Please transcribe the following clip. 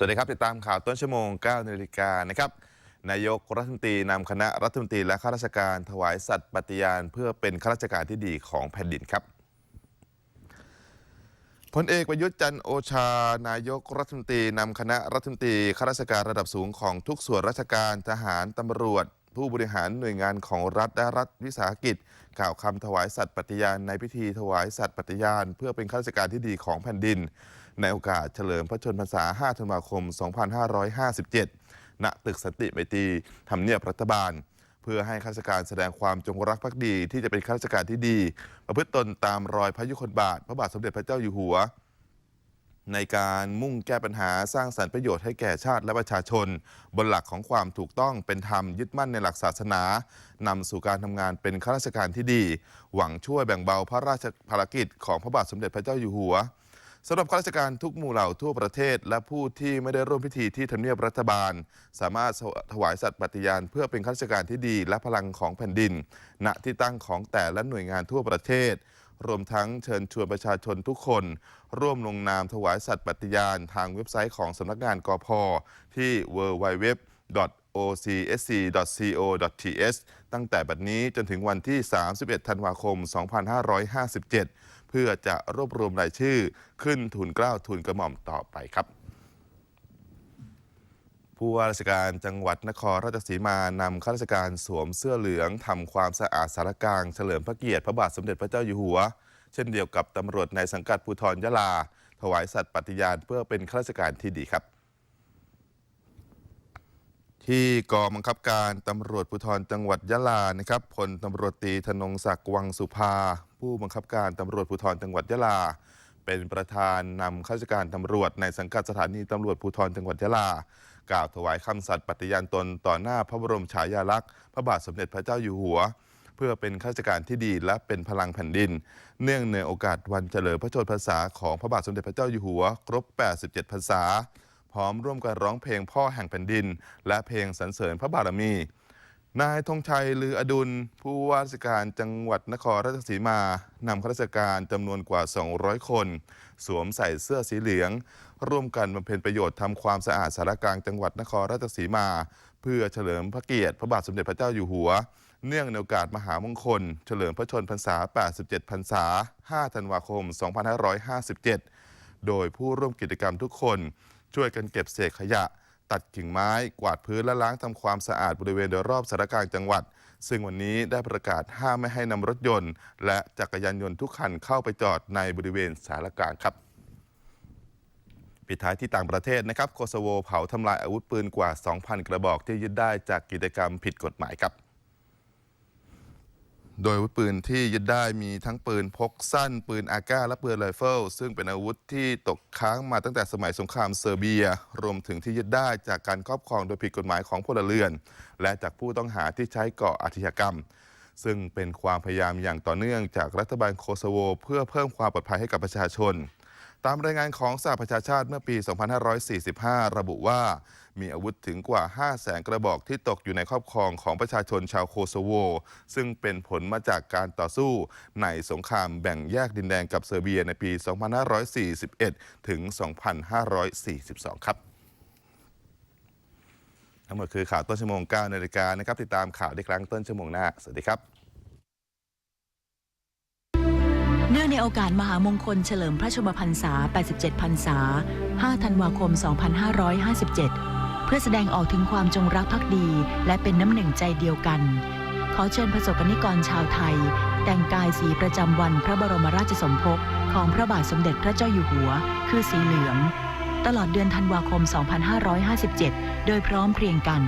สวัสดีครับ ติดตามข่าวต้นชั่วโมง9นาฬิกานะครับนายกรัฐมนตรีนำคณะรัฐมนตรีและข้าราชการถวายสัตย์ปฏิญาณ เพื่อเป็นข้าราชการที่ดีของแผ่นดินครับพลเอกประยุทธ์จันทร์โอชา นายกรัฐมนตรีนำคณะรัฐมนตรีข้าราชการระดับสูงของทุกส่วนราชการทหารตำรวจ ผู้บริหารหน่วยงานของรัฐและรัฐวิสาหกิจ กล่าวคำถวายสัตย์ปฏิญาณในพิธีถวายสัตย์ปฏิญาณ เพื่อเป็นข้าราชการที่ดีของแผ่นดิน ในโอกาสเฉลิมพระชนมพรรษา 5 ธันวาคม 2557 ณ ตึกสันติไมตรีทำเนียบรัฐบาล เพื่อให้ข้าราชการแสดงความจงรักภักดี ที่จะเป็นข้าราชการที่ดี ประพฤติตนตามรอยพระยุคลบาท พระบาทสมเด็จพระเจ้าอยู่หัว ในการมุ่งแก้ปัญหาสร้างสรรค์ประโยชน์ให้แก่ชาติและประชาชน บนหลักของความถูกต้องเป็นธรรมยึดมั่นในหลักศาสนานำสู่การทำงานเป็นข้าราชการที่ดี หวังช่วยแบ่งเบาพระราชภารกิจของพระบาทสมเด็จพระเจ้าอยู่หัวสำหรับข้าราชการทุกหมู่เหล่าทั่วประเทศ และผู้ที่ไม่ได้ร่วมพิธีที่ทำเนียบรัฐบาล สามารถถวายสัตย์ปฏิญาณเพื่อเป็นข้าราชการที่ดี และพลังของแผ่นดิน ณที่ตั้งของแต่ละหน่วยงานทั่วประเทศ รวมทั้งเชิญชวนประชาชนทุกคน ร่วมลงนามถวายสัตย์ปฏิญาณ ทางเว็บไซต์ของสำนักงานกพที่ www ocsc.co.th ตั้งแต่บัดนี้จนถึงวันที่ 31 ธันวาคม 2557 เพื่อจะรวบรวมรายชื่อขึ้นทุนเกล้าทุนกระหม่อมต่อไปครับ ผู้ว่าราชการจังหวัดนครราชสีมานำข้าราชการสวมเสื้อเหลืองทำความสะอาดสารกลางเฉลิมพระเกียรติพระบาทสมเด็จพระเจ้าอยู่หัว เช่นเดียวกับตำรวจในสังกัดภูธรยะลา ถวายสัตย์ปฏิญาณเพื่อเป็นข้าราชการที่ดีครับ ที่กองบังคับการตำรวจภูธรจังหวัดยะลานะครับพลตำรวจตีธนงศักดิ์วังสุภา ผู้บังคับการตำรวจภูธรจังหวัดยะลา เป็นประธานนำข้าราชการตำรวจในสังกัดสถานีตำรวจภูธรจังหวัดยะลา กล่าวถวายคำสัตย์ปฏิญาณตนต่อหน้าพระบรมฉายาลักษณ์พระบาทสมเด็จพระเจ้าอยู่หัว เพื่อเป็นข้าราชการที่ดีและเป็นพลังแผ่นดิน เนื่องในโอกาสวันเฉลิมพระชนมพรรษาของพระบาทสมเด็จพระเจ้าอยู่หัว ครบ 87 พรรษา พร้อมร่วมกันร้องเพลงพ่อแห่งแผ่นดิน และเพลงสรรเสริญพระบารมี นายธงชัยลืออดุล ผู้ว่าราชการจังหวัดนครราชสีมานำข้าราชการจำนวนกว่า 200 คน สวมใส่เสื้อสีเหลือง ร่วมกันบำเพ็ญประโยชน์ทำความสะอาดสารกลางจังหวัดนครราชสีมา เพื่อเฉลิมพระเกียรติพระบาทสมเด็จพระเจ้าอยู่หัว เนื่องในโอกาสมหามงคล เฉลิมพระชนพรรษา 87 พรรษา 5 ธันวาคม 2557 โดยผู้ร่วมกิจกรรมทุกคนช่วยกันเก็บเศษขยะ ตัดกิ่งไม้กวาดพื้นและล้างทำความสะอาดบริเวณโดยรอบสารกลางจังหวัด ซึ่งวันนี้ได้ประกาศห้ามไม่ให้นำรถยนต์ และจักรยานยนต์ทุกคันเข้าไปจอดในบริเวณสารกลางครับปิดท้ายที่ต่างประเทศนะครับโคโซโวเผาทำลายอาวุธปืนกว่า 2,000 กระบอกที่ยึดได้จากกิจกรรมผิดกฎหมายครับ โดยอาวุธปืนที่ยึดได้มีทั้งปืนพกสั้น ปืนอาก้าและปืนไรเฟิลซึ่งเป็นอาวุธที่ตกค้างมาตั้งแต่สมัยสงครามเซอร์เบีย รวมถึงที่ยึดได้จากการครอบครองโดยผิดกฎหมายของพลเรือน และจากผู้ต้องหาที่ใช้ก่ออาชญากรรม ซึ่งเป็นความพยายามอย่างต่อเนื่องจากรัฐบาลโคโซโว เพื่อเพิ่มความปลอดภัยให้กับประชาชน ตามรายงานของสหประชาชาติเมื่อปี 2545 ระบุว่า มีอาวุธถึงกว่า 5 แสนกระบอกที่ตกอยู่ในครอบครองของประชาชนชาวโคโซโว ซึ่งเป็นผลมาจากการต่อสู้ในสงครามแบ่งแยกดินแดนกับเซอร์เบียในปี 2541 ถึง 2542 ครับทั้งหมดคือข่าวต้นชั่วโมง9นาฬิกานะครับ ติดตามข่าวได้ครั้งต้นชั่วโมงหน้า สวัสดีครับ นื่องในโอกาสมหามงคลเฉลิมพระชนมพรรษา 87 พรรษา 5 ธันวาคม 2557 เพื่อแสดงออกถึงความจงรักภักดี และเป็นน้ำหนึ่งใจเดียวกัน ขอเชิญประสบกนิกรชาวไทย แต่งกายสีประจำวันพระบรมราชสมภพของพระบาทสมเด็จพระเจ้าอยู่หัว คือสีเหลือง ตลอดเดือนธันวาคม 2557 โดยพร้อมเพรียงกัน